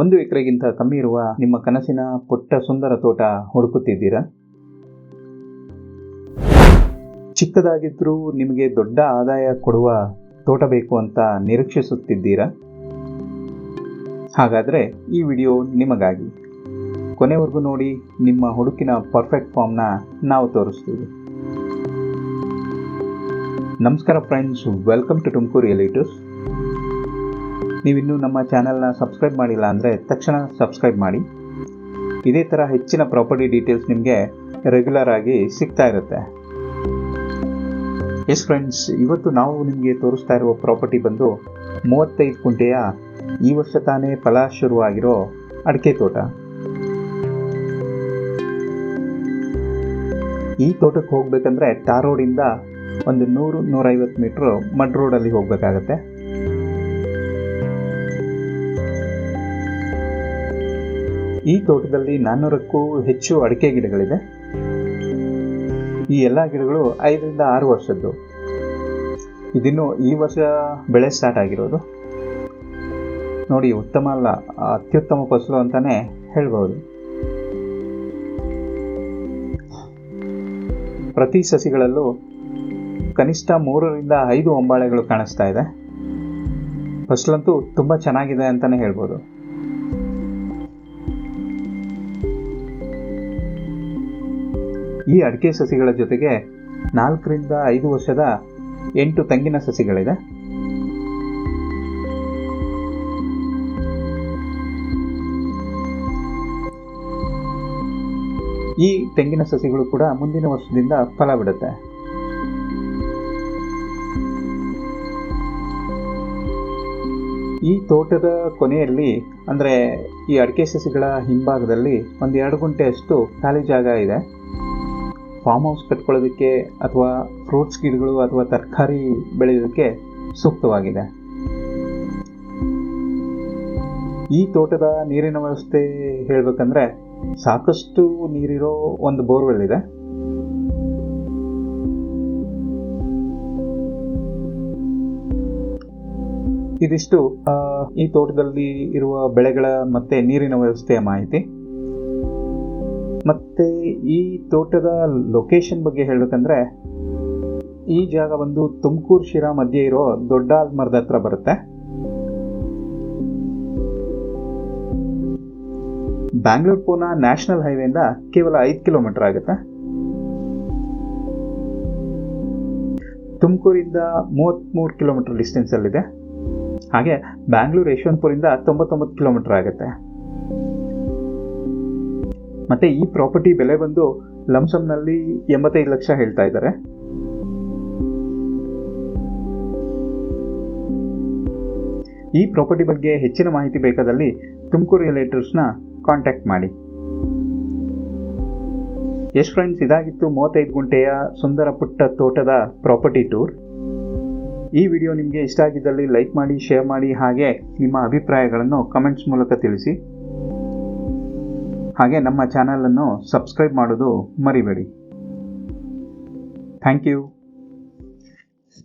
ಒಂದು ಎಕರೆಗಿಂತ ಕಮ್ಮಿ ಇರುವ ನಿಮ್ಮ ಕನಸಿನ ಪುಟ್ಟ ಸುಂದರ ತೋಟ ಹುಡುಕುತ್ತಿದ್ದೀರಾ? ಚಿಕ್ಕದಾಗಿದ್ದರೂ ನಿಮಗೆ ದೊಡ್ಡ ಆದಾಯ ಕೊಡುವ ತೋಟ ಬೇಕು ಅಂತ ನಿರೀಕ್ಷಿಸುತ್ತಿದ್ದೀರಾ? ಹಾಗಾದರೆ ಈ ವಿಡಿಯೋ ನಿಮಗಾಗಿ. ಕೊನೆವರೆಗೂ ನೋಡಿ ನಿಮ್ಮ ಹುಡುಕಿನ ಪರ್ಫೆಕ್ಟ್ ಫಾರ್ಮ್ನ ನಾವು ತೋರಿಸ್ತೀವಿ. ನಮಸ್ಕಾರ friends welcome to Tumkur realtors ನೀವಿನ್ನೂ ನಮ್ಮ ಚಾನಲ್ನ ಸಬ್ಸ್ಕ್ರೈಬ್ ಮಾಡಿಲ್ಲ ಅಂದರೆ ತಕ್ಷಣ ಸಬ್ಸ್ಕ್ರೈಬ್ ಮಾಡಿ. ಇದೇ ಥರ ಹೆಚ್ಚಿನ ಪ್ರಾಪರ್ಟಿ ಡೀಟೇಲ್ಸ್ ನಿಮಗೆ ರೆಗ್ಯುಲರ್ ಆಗಿ ಸಿಗ್ತಾ ಇರುತ್ತೆ. ಎಸ್ ಫ್ರೆಂಡ್ಸ್ ಇವತ್ತು ನಾವು ನಿಮಗೆ ತೋರಿಸ್ತಾ ಇರುವ ಪ್ರಾಪರ್ಟಿ ಬಂದು ಮೂವತ್ತೈದು ಕುಂಟೆಯ ಈ ವರ್ಷ ತಾನೇ ಫಲ ಶುರುವಾಗಿರೋ ಅಡಿಕೆ ತೋಟ. ಈ ತೋಟಕ್ಕೆ ಹೋಗಬೇಕಂದ್ರೆ ಟಾರ್ ರೋಡಿಂದ ಒಂದು ನೂರು ನೂರೈವತ್ತು ಮೀಟ್ರ್ ಮಡ್ ರೋಡಲ್ಲಿ ಹೋಗಬೇಕಾಗತ್ತೆ. ಈ ತೋಟದಲ್ಲಿ ನಾನ್ನೂರಕ್ಕೂ ಹೆಚ್ಚು ಅಡಿಕೆ ಗಿಡಗಳಿದೆ ಈ ಎಲ್ಲ ಗಿಡಗಳು ಐದರಿಂದ ಆರು ವರ್ಷದ್ದು. ಇದಿನ್ನು ಈ ವರ್ಷ ಬೆಳೆ ಸ್ಟಾರ್ಟ್ ಆಗಿರೋದು. ನೋಡಿ, ಉತ್ತಮ ಅಲ್ಲ, ಅತ್ಯುತ್ತಮ ಫಸಲು ಅಂತಾನೆ ಹೇಳ್ಬೋದು. ಪ್ರತಿ ಸಸಿಗಳಲ್ಲೂ ಕನಿಷ್ಠ ಮೂರರಿಂದ ಐದು ಒಂಬಾಳೆಗಳು ಕಾಣಿಸ್ತಾ ಇದೆ. ಫಸಲಂತೂ ತುಂಬ ಚೆನ್ನಾಗಿದೆ ಅಂತಾನೆ ಹೇಳ್ಬೋದು. ಈ ಅಡಿಕೆ ಸಸಿಗಳ ಜೊತೆಗೆ ನಾಲ್ಕರಿಂದ ಐದು ವರ್ಷದ ಎಂಟು ತೆಂಗಿನ ಸಸಿಗಳಿದೆ. ಈ ತೆಂಗಿನ ಸಸಿಗಳು ಕೂಡ ಮುಂದಿನ ವರ್ಷದಿಂದ ಫಲ ಬಿಡುತ್ತೆ. ಈ ತೋಟದ ಕೊನೆಯಲ್ಲಿ, ಅಂದರೆ ಈ ಅಡಿಕೆ ಸಸಿಗಳ ಹಿಂಭಾಗದಲ್ಲಿ ಒಂದು ಎರಡು ಗುಂಟೆಯಷ್ಟು ಖಾಲಿ ಜಾಗ ಇದೆ. ಫಾರ್ಮ್ ಹೌಸ್ ಕಟ್ಕೊಳ್ಳೋದಕ್ಕೆ ಅಥವಾ ಫ್ರೂಟ್ಸ್ ಗಿಡಗಳು ಅಥವಾ ತರಕಾರಿ ಬೆಳೆಯೋದಕ್ಕೆ ಸೂಕ್ತವಾಗಿದೆ. ಈ ತೋಟದ ನೀರಿನ ವ್ಯವಸ್ಥೆ ಹೇಳಬೇಕಂದ್ರೆ ಸಾಕಷ್ಟು ನೀರಿರೋ ಒಂದು ಬೋರ್ವೆಲ್ ಇದೆ ಇದಿಷ್ಟು ಈ ತೋಟದಲ್ಲಿ ಇರುವ ಬೆಳೆಗಳ ಮತ್ತೆ ನೀರಿನ ವ್ಯವಸ್ಥೆಯ ಮಾಹಿತಿ. ಮತ್ತೆ ಈ ತೋಟದ ಲೊಕೇಶನ್ ಬಗ್ಗೆ ಹೇಳಬೇಕಂದ್ರೆ, ಈ ಜಾಗ ಒಂದು ತುಮಕೂರು ಶಿರಾ ಮಧ್ಯೆ ಇರೋ ದೊಡ್ಡ ಮರದ ಹತ್ರ ಬರುತ್ತೆ. ಬ್ಯಾಂಗ್ಳೂರ್ ಪೂನಾ ನ್ಯಾಷನಲ್ ಹೈವೇಯಿಂದ ಕೇವಲ ಐದು ಕಿಲೋಮೀಟರ್ ಆಗುತ್ತೆ. ತುಮಕೂರಿಂದ ಮೂವತ್ತ್ಮೂರು ಕಿಲೋಮೀಟರ್ ಡಿಸ್ಟೆನ್ಸಲ್ಲಿದೆ ಹಾಗೆ ಬ್ಯಾಂಗ್ಳೂರು ಯಶವಂತಪುರಿಂದ ತೊಂಬತ್ತೊಂಬತ್ತು ಕಿಲೋಮೀಟರ್ ಆಗುತ್ತೆ. ಮತ್ತೆ ಈ ಪ್ರಾಪರ್ಟಿ ಬೆಲೆ ಬಂದು ಲಂಸಮ್ನಲ್ಲಿ ಎಂಬತ್ತೈದು ಲಕ್ಷ ಹೇಳ್ತಾ ಇದ್ದಾರೆ. ಈ ಪ್ರಾಪರ್ಟಿ ಬಗ್ಗೆ ಹೆಚ್ಚಿನ ಮಾಹಿತಿ ಬೇಕಾದಲ್ಲಿ ತುಮಕೂರು ರಿಲೇಟರ್ಸ್ನ ಕಾಂಟ್ಯಾಕ್ಟ್ ಮಾಡಿ. ಎಸ್ ಫ್ರೆಂಡ್ಸ್, ಇದಾಗಿತ್ತು ಮೂವತ್ತೈದು ಗುಂಟೆಯ ಸುಂದರ ಪುಟ್ಟ ತೋಟದ ಪ್ರಾಪರ್ಟಿ ಟೂರ್. ಈ ವಿಡಿಯೋ ನಿಮಗೆ ಇಷ್ಟ ಆಗಿದ್ದಲ್ಲಿ ಲೈಕ್ ಮಾಡಿ, ಶೇರ್ ಮಾಡಿ, ಹಾಗೆ ನಿಮ್ಮ ಅಭಿಪ್ರಾಯಗಳನ್ನು ಕಮೆಂಟ್ಸ್ ಮೂಲಕ ತಿಳಿಸಿ. ಹಾಗೆ ನಮ್ಮ ಚಾನಲನ್ನು ಸಬ್ಸ್ಕ್ರೈಬ್ ಮಾಡೋದು ಮರಿಬೇಡಿ. Thank you